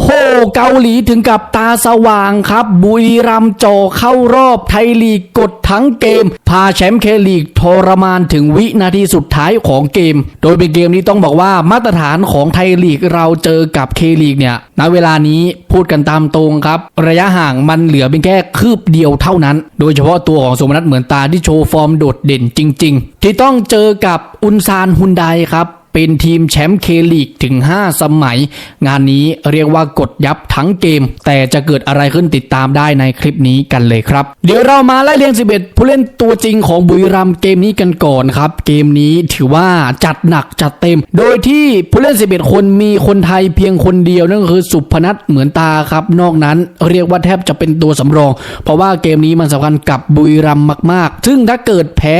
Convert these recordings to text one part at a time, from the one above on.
โห เกาหลีถึงกับตาสว่างครับ บุรีรัมย์โจเข้ารอบไทยลีกกดทั้งเกม พาแชมป์เคลีกทรมานถึงวินาทีสุดท้ายของเกม โดยเป็นเกมที่ต้องบอกว่ามาตรฐานของไทยลีกเราเจอกับเคลีกเนี่ยณเวลานี้พูดกันตามตรงครับ ระยะห่างมันเหลือเป็นแค่คืบเดียวเท่านั้น โดยเฉพาะตัวของสมนัทเหมือนตาที่โชว์ฟอร์มโดดเด่นจริง ๆ ที่ต้องเจอกับอุนซานฮุนไดครับ เป็นทีมแชมป์เคลีกถึง 5 สมัย งานนี้เรียกว่ากดยับทั้งเกม แต่จะเกิดอะไรขึ้นติดตามได้ในคลิปนี้กันเลยครับ เดี๋ยวเรามาไล่เรียง 11 ผู้เล่นตัวจริงของบุรีรัมย์เกมนี้กันก่อนครับ เกมนี้ถือว่าจัดหนักจัดเต็ม โดยที่ผู้เล่น 11 คนมีคนไทยเพียงคนเดียวนั่นก็คือสุพนัทเหมือนตาครับ นอกนั้นเรียกว่าแทบจะเป็นตัวสำรอง เพราะว่าเกมนี้มันสำคัญกับบุรีรัมย์มาก ๆ ซึ่งถ้าเกิดแพ้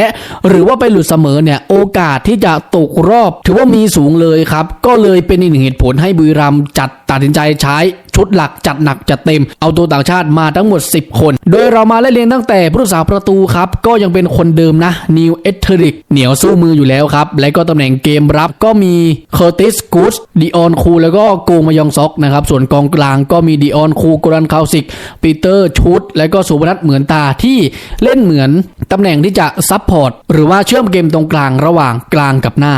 หรือว่าไปหลุดเสมอเนี่ยโอกาสที่จะตกรอบ ถือว่ามีสูงเลยครับ ก็เลยเป็นอีกหนึ่งเหตุผลให้บุรีรัมย์จัดตัดสินใจใช้ ชุดหลักจัดหนักจัดเต็ม เอาตัวต่างชาติมาทั้งหมด 10 คน โดยเรามาไล่เรียงตั้งแต่ผู้รักษาประตูครับ ก็ยังเป็นคนเดิมนะนิวเอเทริกเหนียวสู้มืออยู่แล้วครับ และก็ตำแหน่งเกมรับก็มีเคอร์ติสกูดดิออนคูแล้วก็โกมายองซอกนะครับส่วนกองกลางก็มีดิออนคูกรันคาวซิกปีเตอร์ชุด และก็สุพนัทเหมือนตาที่เล่นเหมือนตำแหน่งที่จะซับพอร์ตหรือว่าเชื่อมเกมตรงกลางระหว่างกลางกับหน้า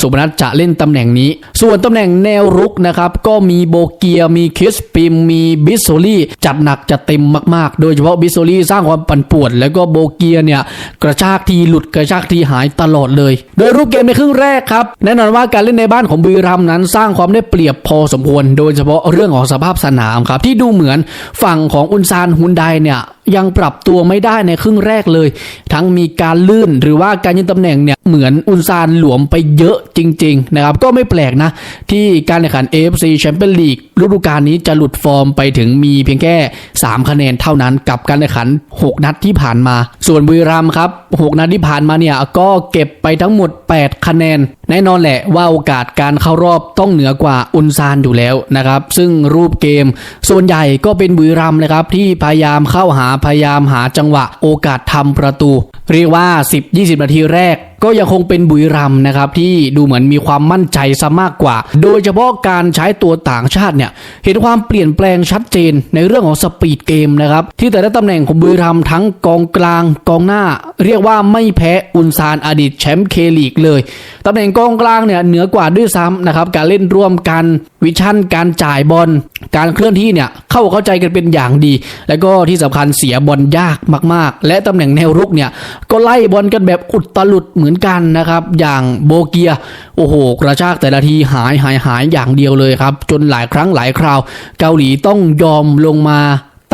สุพนัทจะเล่นตำแหน่งนี้ ส่วนตำแหน่งแนวรุกนะครับ ก็มีโบเกียมีคิสปิมมีบิสโซลี่จัดหนักจัดเต็มมากๆ โดยเฉพาะบิสโซลี่สร้างความปั่นป่วน แล้วก็โบเกียเนี่ยกระชากทีหลุดกระชากทีหายตลอดเลย โดยรูปเกมในครึ่งแรกครับ แน่นอนว่าการเล่นในบ้านของบุรีรัมย์นั้นสร้างความได้เปรียบพอสมควร โดยเฉพาะเรื่องของสภาพสนามครับที่ดูเหมือนฝั่งของอุนซานฮุนไดเนี่ยยังปรับตัวไม่ได้ในครึ่งแรกเลย ทั้งมีการลื่นหรือว่าการยืนตำแหน่งเนี่ยเหมือนอุนซานหลวมไปเยอะจริง ๆ นะครับ ก็ไม่แปลกนะ ที่การแข่งขัน AFC Champions League ฤดูกาลนี้จะหลุดฟอร์มไปถึงมีเพียงแค่ 3 คะแนนเท่านั้นกับการแข่งขัน 6 นัดที่ผ่านมา ส่วนบุรีรัมย์ครับ 6 นัดที่ผ่านมาเนี่ยก็เก็บไปทั้งหมด 8 คะแนน แน่นอนแหละว่าโอกาสการเข้ารอบต้องเหนือกว่าอุนซานอยู่แล้วนะครับ ซึ่งรูปเกม ส่วนใหญ่ก็เป็นบุรีรัมย์นะครับที่พยายามเข้าหาพยายามหาจังหวะโอกาสทำประตู เรียกว่า 10-20 นาทีแรก ก็ยังคงเป็นบุรีรัมนะครับที่ดูเหมือนมีความมั่นใจซะมากกว่า โดยเฉพาะการใช้ตัวต่างชาติเนี่ยเห็นความเปลี่ยนแปลงชัดเจนในเรื่องของสปีดเกมนะครับที่แต่ละตำแหน่งของบุรีรัมทั้งกองกลางกองหน้า เรียกว่าไม่แพ้อุนซานอดีตแชมป์เคลีกเลยตำแหน่งกองกลางเนี่ยเหนือกว่าด้วยซ้ำนะครับการเล่นร่วมกันวิชั่นการจ่ายบอลการเคลื่อนที่เนี่ยเข้าเข้าใจกันเป็นอย่างดี แล้วก็ที่สำคัญเสียบอลยากมากๆ และตำแหน่งแนวรุกเนี่ยก็ไล่บอลกันแบบอุดตลุดเหมือนกันนะครับอย่างโบเกียโอ้โหกระชากแต่ละทีหายหายหายอย่างเดียวเลยครับจนหลายครั้งหลายคราว เกาหลีต้องยอมลงมา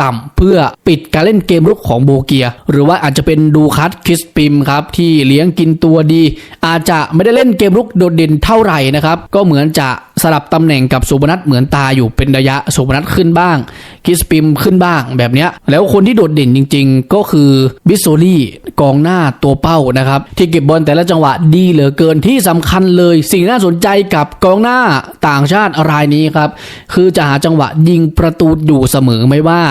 ต่ำเพื่อปิดการเล่นเกมรุกของโบเกีย หรือว่าอาจจะเป็นดูคัตคิสปิมครับที่เลี้ยงกินตัวดี อาจจะไม่ได้เล่นเกมรุกโดดเด่นเท่าไหร่นะครับก็เหมือนจะ สลับตำแหน่งกับสุพนัทเหมือนตาอยู่เป็นระยะสุพนัทขึ้นบ้างคิสปิมขึ้นบ้างแบบนี้แล้วคนที่โดดเด่นจริง ๆ ก็คือบิสโซลี่กองหน้าตัวเป้านะครับที่เก็บบอลแต่ละจังหวะดีเหลือเกินที่สำคัญเลย สิ่งน่าสนใจกับกองหน้าต่างชาติรายนี้ครับคือจะหาจังหวะยิงประตูอยู่เสมอไม่ว่า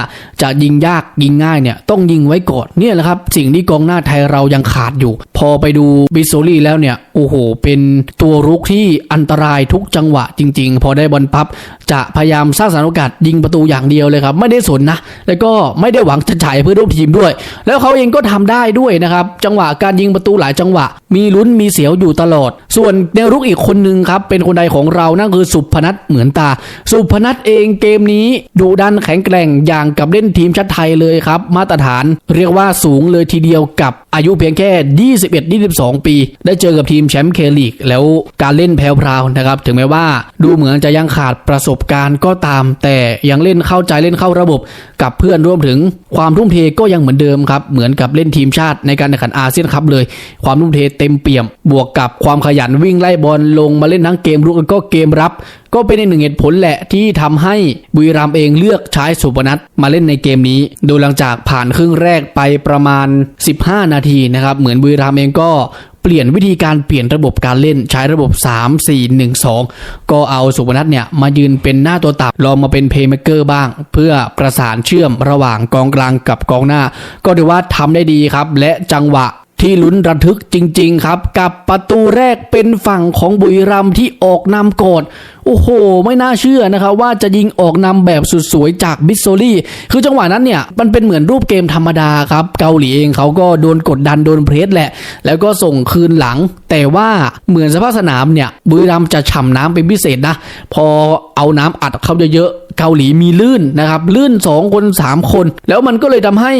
จะยิงยากยิงง่ายเนี่ยต้องยิงไว้ก่อนเนี่ยแหละครับสิ่งที่กองหน้าไทยเรายังขาดอยู่ พอไปดูบิสโซลี่แล้วเนี่ยโอ้โหเป็นตัวรุกที่อันตรายทุกจังหวะจริง ๆ พอได้บอลปับจะพยายามสร้างสถานโอกาสยิงประตูอย่างเดียวเลยครับ ไม่ได้สนนะ แล้วก็ไม่ได้หวังจะจ่ายเพื่อร่วมทีมด้วย แล้วเขาเองก็ทำได้ด้วยนะครับ จังหวะการยิงประตูหลายจังหวะ มีลุ้นมีเสียวอยู่ตลอด ส่วนแนวรุกอีกคนนึงครับ เป็นคนใดของเรานั่นคือสุพนัทเหมือนตา สุพนัทเองเกมนี้ดุดันแข็งแกร่งอย่างกับเล่นทีมชาติไทยเลยครับ มาตรฐานเรียกว่าสูงเลยทีเดียวกับอายุเพียงแค่ 21-22 ปี ได้เจอกับทีมแชมป์เคลีกแล้วการเล่นแพรวๆนะครับ ถึงแม้ว่าดูเหมือนจะยังขาดประสบการณ์ก็ตาม แต่ยังเล่นเข้าใจเล่นเข้าระบบกับเพื่อนรวมถึงความทุ่มเทก็ยังเหมือนเดิมครับ เหมือนกับเล่นทีมชาติในการแข่งขันอาเซียนคัพเลย ความทุ่มเทเต็มเปี่ยม บวกกับความขยันวิ่งไล่บอลลงมาเล่นทั้งเกมรุกแล้วก็เกมรับ ก็เป็นอีกหนึ่งเหตุผลแหละที่ทำให้บุรีรัมเองเลือกใช้สุพนัทมาเล่นในเกมนี้ โดยหลังจากผ่านครึ่งแรกไปประมาณ 15 นาทีนะครับเหมือนบุรีรัมเองก็ เปลี่ยนวิธีการเปลี่ยนระบบการเล่นใช้ระบบ 3 4 1 2 ก็เอาสุพนัทเนี่ยมายืนเป็นหน้าตัวตับลองมาเป็นเพย์เมเกอร์บ้าง เพื่อประสานเชื่อมระหว่างกองกลางกับกองหน้า ก็ถือว่าทำได้ดีครับ และจังหวะ ที่ลุ้นระทึกจริง ๆ ครับ กับประตูแรกเป็นฝั่งของบุรีรัมย์ที่ออกนำก่อนโอ้โห ไม่น่าเชื่อนะครับว่าจะยิงออกนำแบบสุดสวยจากบิสโซลี่ คือจังหวะนั้นเนี่ย มันเป็นเหมือนรูปเกมธรรมดาครับ เกาหลีเองเขาก็โดนกดดันโดนเพรสแหละ แล้วก็ส่งคืนหลัง แต่ว่าเหมือนสภาพสนามเนี่ยบุรีรัมจะฉ่ำน้ำเป็นพิเศษนะ พอเอาน้ำอัดเข้าเยอะๆเกาหลีมีลื่นนะครับ ลื่น 2 คน 3 คน แล้วมันก็เลยทำให้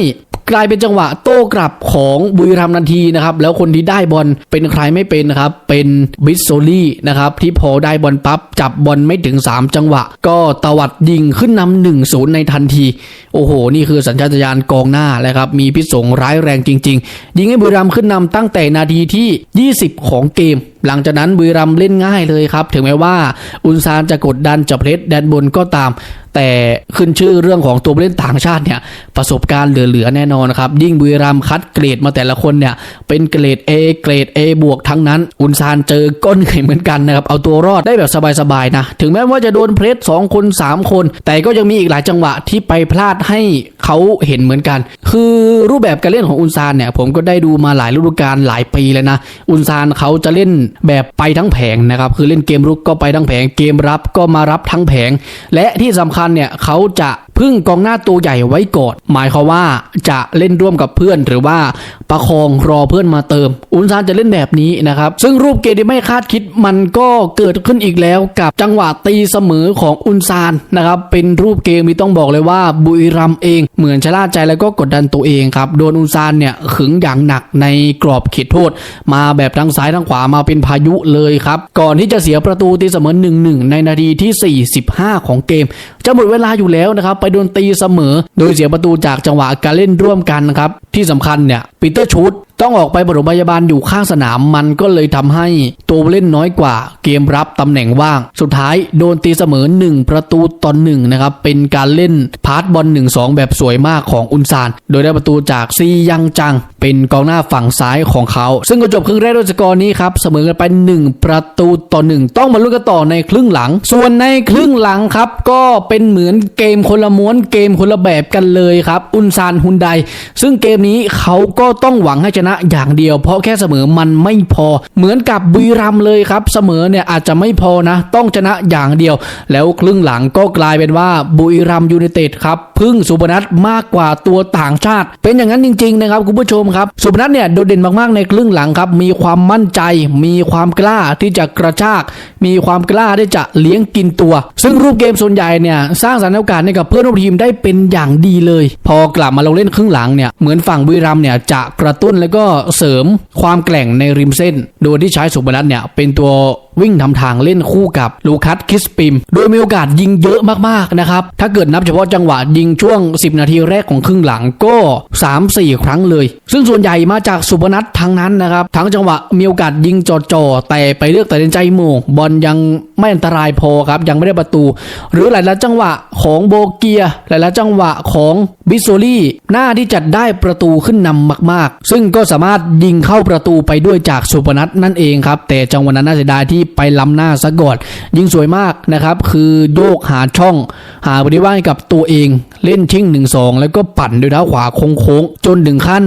กลายเป็นจังหวะโต้กลับของบุรีรัมย์ทันทีนะครับ แล้วคนที่ได้บอลเป็นใครไม่เป็นนะครับ เป็นบิสโซลี่นะครับ ที่พอได้บอลปั๊บจับบอลไม่ถึง 3 จังหวะ ก็ตวัดยิงขึ้นนำหนึ่งศูนย์ในทันที โอ้โห นี่คือสัญชาตญาณกองหน้าแล้วครับ มีพิษสงร้ายแรงจริง ๆ ยิงให้บุรีรัมย์ขึ้นนำตั้งแต่นาทีที่ 20 ของเกมหลังจากนั้นบุรีรัมเล่นง่ายเลยครับ ถึงแม้ว่าอุนซานจะกดดันจะเพลสแดนบนก็ตาม แต่ขึ้นชื่อเรื่องของตัวผู้เล่นต่างชาติเนี่ยประสบการณ์เหลือๆแน่นอนครับ ยิ่งบุรีรัมคัดเกรดมาแต่ละคนเนี่ยเป็นเกรด A เกรด A บวกทั้งนั้น อุนซานเจอก้นไข่เหมือนกันนะครับ เอาตัวรอดได้แบบสบายๆนะ ถึงแม้ว่าจะโดนเพรส2คน 3 คน แต่ก็ยังมีอีกหลายจังหวะที่ไปพลาดให้เขาเห็นเหมือนกัน คือรูปแบบการเล่นของอุนซานเนี่ยผมก็ได้ดูมาหลายฤดูกาลหลายปีแล้วนะอุนซานเขาจะเล่นแบบไปทั้งแผงนะครับคือเล่นเกมรุกก็ไปทั้งแผง เกมรับก็มารับทั้งแผง และที่สำคัญเนี่ยเขาจะ พึ่งกองหน้าตัวใหญ่ไว้ก่อนหมายความว่าจะเล่นร่วมกับเพื่อนหรือว่าประคองรอเพื่อนมาเติม อุนซานจะเล่นแบบนี้นะครับ ซึ่งรูปเกมที่ไม่คาดคิดมันก็เกิดขึ้นอีกแล้วกับจังหวะตีเสมอของอุนซานนะครับเป็นรูปเกมที่ต้องบอกเลยว่าบุรีรัมเองเหมือนชะล่าใจแล้วก็กดดันตัวเองครับโดนอุนซานเนี่ยขึงอย่างหนักในกรอบเขตโทษ มาแบบทั้งซ้ายทั้งขวามาเป็นพายุเลยครับก่อนที่จะเสียประตูตีเสมอ1-1ในนาทีที่ 45 ของเกม จะหมดเวลาอยู่แล้วนะครับไปโดนตีเสมอ โดยเสียประตูจากจังหวะการเล่นร่วมกันนะครับ ที่สำคัญเนี่ยปีเตอร์ชูด ต้องออกไปปฐมพยาบาลอยู่ข้างสนามมันก็เลยทำให้ตัวเล่นน้อยกว่า เกมรับตำแหน่งว่าง สุดท้ายโดนตีเสมอ 1 ประตูต่อหนึ่งนะครับ เป็นการเล่นพาสบอล 1-2 แบบสวยมากของอุนซาน โดยได้ประตูจากซียังจัง เป็นกองหน้าฝั่งซ้ายของเขา ซึ่งก็จบครึ่งแรกด้วยสกอร์นี้ครับ เสมอกันไป 1 ประตูต่อ1ต้องมาลุ้นกันต่อในครึ่งหลัง ส่วนในครึ่งหลังครับ ก็เป็นเหมือนเกมคนละม้วนเกมคนละแบบกันเลยครับอุนซานฮุนไดซึ่งเกมนี้เขาก็ต้องหวังให้ชนะนะอย่างเดียว เพราะแค่เสมอมันไม่พอ เหมือนกับบุรีรัมเลยครับ เสมอเนี่ยอาจจะไม่พอนะ ต้องชนะอย่างเดียว แล้วครึ่งหลังก็กลายเป็นว่าบุรีรัมยูไนเต็ดครับพึ่งสุพนัทมากกว่าตัวต่างชาติ เป็นอย่างนั้นจริงๆนะครับคุณผู้ชมครับสุพนัทเนี่ยโดดเด่นมากๆในครึ่งหลังครับมีความมั่นใจ มีความกล้าที่จะกระชาก มีความกล้าที่จะเลี้ยงกินตัว ซึ่งรูปเกมส่วนใหญ่เนี่ยสร้างสรรค์โอกาสให้กับเพื่อนร่วมทีมได้เป็นอย่างดีเลย พอกลับมาลงเล่นครึ่งหลังเนี่ยเหมือนฝั่งบุรีรัมเนี่ยจะกระตุ้นแล้วก็เสริมความแกร่งในริมเส้น โดยที่ใช้สุพนัทเนี่ยเป็นตัววิ่งทำทางเล่นคู่กับลูคัสคิสปิม โดยมีโอกาสยิงเยอะมากๆนะครับ ถ้าเกิดนับเฉพาะจังหวะยิงช่วง 10 นาทีแรกของครึ่งหลังก็ 3-4 ครั้งเลย ซึ่งส่วนใหญ่มาจากสุพนัททั้งนั้นนะครับ ทั้งจังหวะมีโอกาสยิงจ่อๆแต่ไปเลือกตัดสินใจโมงบอลยังไม่อันตรายพอครับยังไม่ได้ประตู หรือหลายๆจังหวะของโบเกีย หลายๆจังหวะของบิสโซลี่หน้าที่จะได้ประตูขึ้นนำมาก ๆ ซึ่งก็สามารถยิงเข้าประตูไปด้วยจากสุพนัทนั่นเองครับ แต่จังหวะนั้นน่าเสียดายที่ไปล้ำหน้าซะก่อนยิงสวยมากนะครับ คือโยกหาช่อง หาบริวางกับตัวเองเล่นชิ่ง1-2 แล้วก็ปั่นด้วยเท้าขวาโค้งๆจนถึงขั้น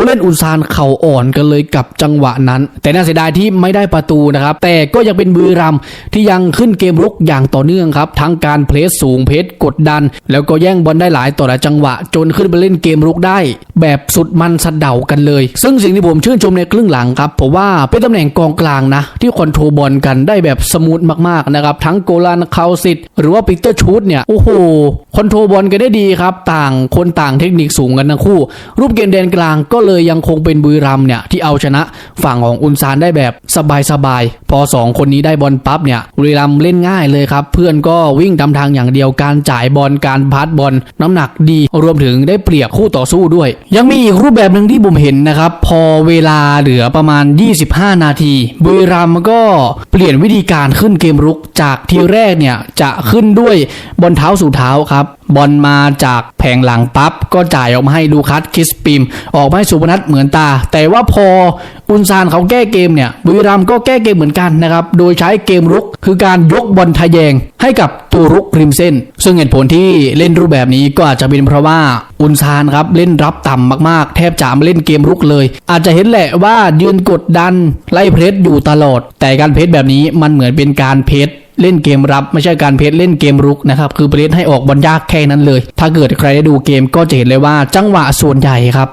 ผู้เล่นอุนซานเข่าอ่อนกันเลยกับจังหวะนั้น แต่น่าเสียดายที่ไม่ได้ประตูนะครับ แต่ก็ยังเป็นบุรีรัมที่ยังขึ้นเกมรุกอย่างต่อเนื่องครับ ทั้งการเพลสสูงเพลสกดดัน แล้วก็แย่งบอลได้หลายต่อหลายจังหวะ จนขึ้นไปเล่นเกมรุกได้ แบบสุดมันสะเดากันเลย ซึ่งสิ่งที่ผมชื่นชมในครึ่งหลังครับผมว่าเป็นตำแหน่งกองกลางนะ ที่คอนโทรลบอลกันได้แบบสมูทมากๆนะครับทั้งโกลานคาสิตหรือว่าปีเตอร์ชูดเนี่ยโอ้โหคอนโทรลบอลกันได้ดีครับ ต่างคนต่างเทคนิคสูงกันทั้งคู่ รูปเกมแดนกลางก็เลยยังคงเป็นบุรีรัมเนี่ยที่เอาชนะฝั่งของอุนซานได้แบบสบายๆพอ 2 คนนี้ได้บอลปั๊บเนี่ยบุรีรัมเล่นง่ายเลยครับ เพื่อนก็วิ่งตามทางอย่างเดียวการจ่ายบอลการพาสบอลน้ำหนักดีรวมถึงได้เปรียบคู่ต่อสู้ด้วย ยังมีอีกรูปแบบหนึ่งที่ผมเห็นนะครับ พอเวลาเหลือประมาณ 25 นาทีบุรีรัมก็เปลี่ยนวิธีการขึ้นเกมรุกจากทีแรกเนี่ยจะขึ้นด้วยบอลเท้าสู่เท้าครับ บอลมาจากแผงหลังปั๊บ ก็จ่ายออกมาให้ลูคัสคิสปิม ออกมาให้สุพนัทเหมือนตา แต่ว่าพออุนซานเขาแก้เกมเนี่ยบุรีรัมก็แก้เกมเหมือนกันนะครับ โดยใช้เกมรุกคือการยกบอลทะแยงให้กับตัวรุกริมเส้น ซึ่งเหตุผลที่เล่นรูปแบบนี้ก็อาจจะเป็นเพราะว่าอุนซานครับเล่นรับต่ำมากๆ แทบจะไม่เล่นเกมรุกเลย อาจจะเห็นแหละว่ายืนกดดันไล่เพรสอยู่ตลอด แต่การเพรสแบบนี้มันเหมือนเป็นการเพรส เล่นเกมรับ ไม่ใช่การเพจเล่นเกมรุกนะครับคือเพจให้ออกบอลยากแค่นั้นเลย ถ้าเกิดใครได้ดูเกมก็จะเห็นเลยว่าจังหวะส่วนใหญ่ครับ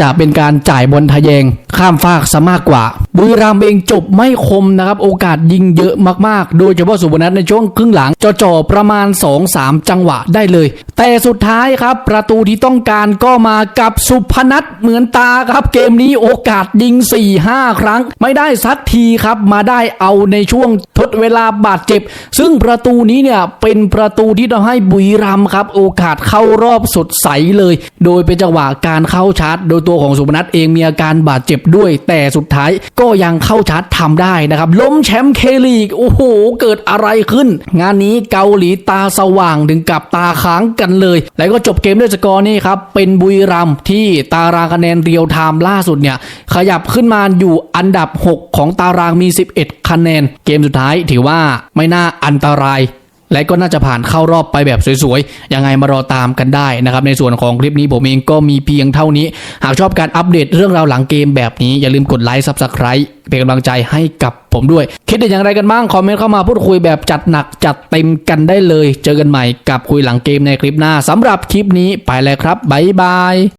จะเป็นการจ่ายบอลทะแยงข้ามฟากซะมากกว่า บุรีรัมย์เองจบไม่คมนะครับโอกาสยิงเยอะมากๆ โดยเฉพาะสุพนัทในช่วงครึ่งหลังจ่อๆประมาณ 2-3 จังหวะได้เลย แต่สุดท้ายครับประตูที่ต้องการก็มากับสุพนัทเหมือนตาครับ เกมนี้โอกาสยิง 4-5 ครั้ง ไม่ได้สักทีครับมาได้เอาในช่วงทดเวลาบาดเจ็บซึ่งประตูนี้เนี่ยเป็นประตูที่ทำให้บุรีรัมครับโอกาสเข้ารอบสดใสเลย โดยเป็นจังหวะการเข้าชาร์จ โดยตัวของสุพนัทเองมีอาการบาดเจ็บด้วย แต่สุดท้ายก็ยังเข้าชาร์จทำได้นะครับล้มแชมป์เคลีกโอ้โห เกิดอะไรขึ้น งานนี้เกาหลีตาสว่างถึงกับตาค้างกันเลย แล้วก็จบเกมด้วยสกอร์นี่ครับเป็นบุรีรัมที่ตารางคะแนนเรียวไทม์ล่าสุดเนี่ยขยับขึ้นมาอยู่อันดับ 6 ของตารางมี 11 คะแนน เกมสุดท้ายถือว่าไม่น่าอันตรายและก็น่าจะผ่านเข้ารอบไปแบบสวยๆ ยังไงมารอตามกันได้นะครับ ในส่วนของคลิปนี้ผมเองก็มีเพียงเท่านี้ หากชอบการอัปเดตเรื่องราวหลังเกมแบบนี้ อย่าลืมกดไลค์ซับสไคร b e เป็นกำลังใจให้กับผมด้วย คิดเห็นอย่างไรกันบ้าง คอมเมนต์เข้ามาพูดคุยแบบจัดหนักจัดเต็มกันได้เลย เจอกันใหม่กับคุยหลังเกมในคลิปหน้าสำหรับคลิปนี้ไปแล้วครับบ๊ายบาย